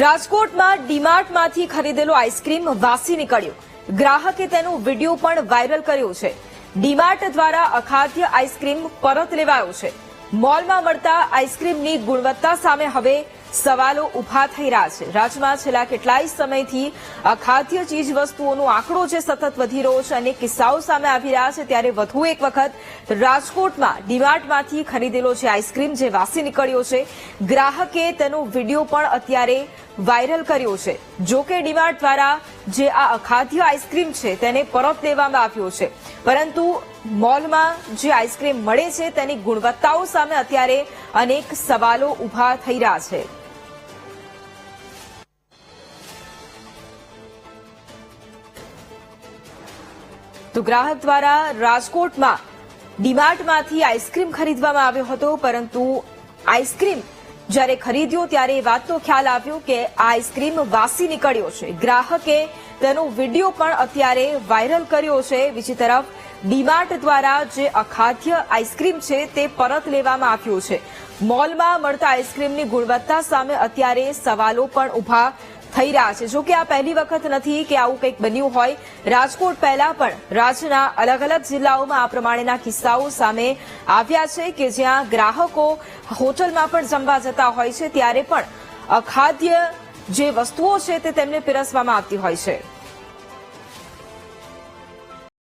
રાજકોટમાં ડીમાર્ટમાંથી ખરીદેલો આઈસ્ક્રીમ વાસી નીકળ્યો. ગ્રાહકે તેનો વીડિયો પણ વાયરલ કર્યો છે. ડીમાર્ટ દ્વારા અખાદ્ય આઈસ્ક્રીમ પરત લેવાયો છે. મોલમાં મળતા આઈસ્ક્રીમની ગુણવત્તા સામે હવે સવાલો ઊભા થઈ રહ્યા છે. રાજ્યમાં છેલ્લા કેટલાય સમયથી અખાદ્ય ચીજ વસ્તુઓનો આંકડો જે સતત વધી રહ્યો છે અને કિસ્સાઓ સામે આવી રહ્યા છે, ત્યારે વધુ એક વખત રાજકોટમાં ડીમાર્ટમાંથી ખરીદેલો છે આઈસ્ક્રીમ જે વાસી નીકળ્યો છે, ગ્રાહકે તેનો વીડિયો પણ અત્યારે વાયરલ કર્યો છે. જો કે ડીમાર્ટ દ્વારા જે આ અખાદ્ય આઈસ્ક્રીમ છે તેને પરત લેવામાં આવ્યો છે. પરંતુ મોલમાં જે આઈસ્ક્રીમ મળે છે તેની ગુણવત્તાઓ સામે અત્યારે અનેક સવાલો ઊભા થઈ રહ્યા છે. તો ગ્રાહક દ્વારા રાજકોટમાં ડીમાર્ટમાંથી આઈસ્ક્રીમ ખરીદવામાં આવ્યો હતો, પરંતુ આઈસ્ક્રીમ જ્યારે ખરીદ્યો ત્યારે એ વાતનો ખ્યાલ આવ્યો કે આ આઈસ્ક્રીમ વાસી નીકળ્યો છે. ગ્રાહકે તેનો વીડિયો પણ અત્યારે વાયરલ કર્યો છે. બીજી તરફ, ડીમાર્ટ દ્વારા જે અખાદ્ય આઈસ્ક્રીમ છે તે પરત લેવામાં આવ્યું છે. મોલમાં મળતા આઈસ્ક્રીમની ગુણવત્તા સામે અત્યારે સવાલો પણ ઊભા થઈ રહ્યા છે. જો કે આ પહેલી વખત નથી કે આવું કંઈક બન્યું હોય. રાજકોટ પહેલા પણ રાજ્યના અલગ અલગ જિલ્લાઓમાં આ પ્રમાણેના કિસ્સાઓ સામે આવ્યા છે કે જ્યાં ગ્રાહકો હોટલમાં પણ જમવા જતા હોય છે, ત્યારે પણ અખાદ્ય જે વસ્તુઓ છે તે તેમને પીરસવામાં આવતી હોય છે.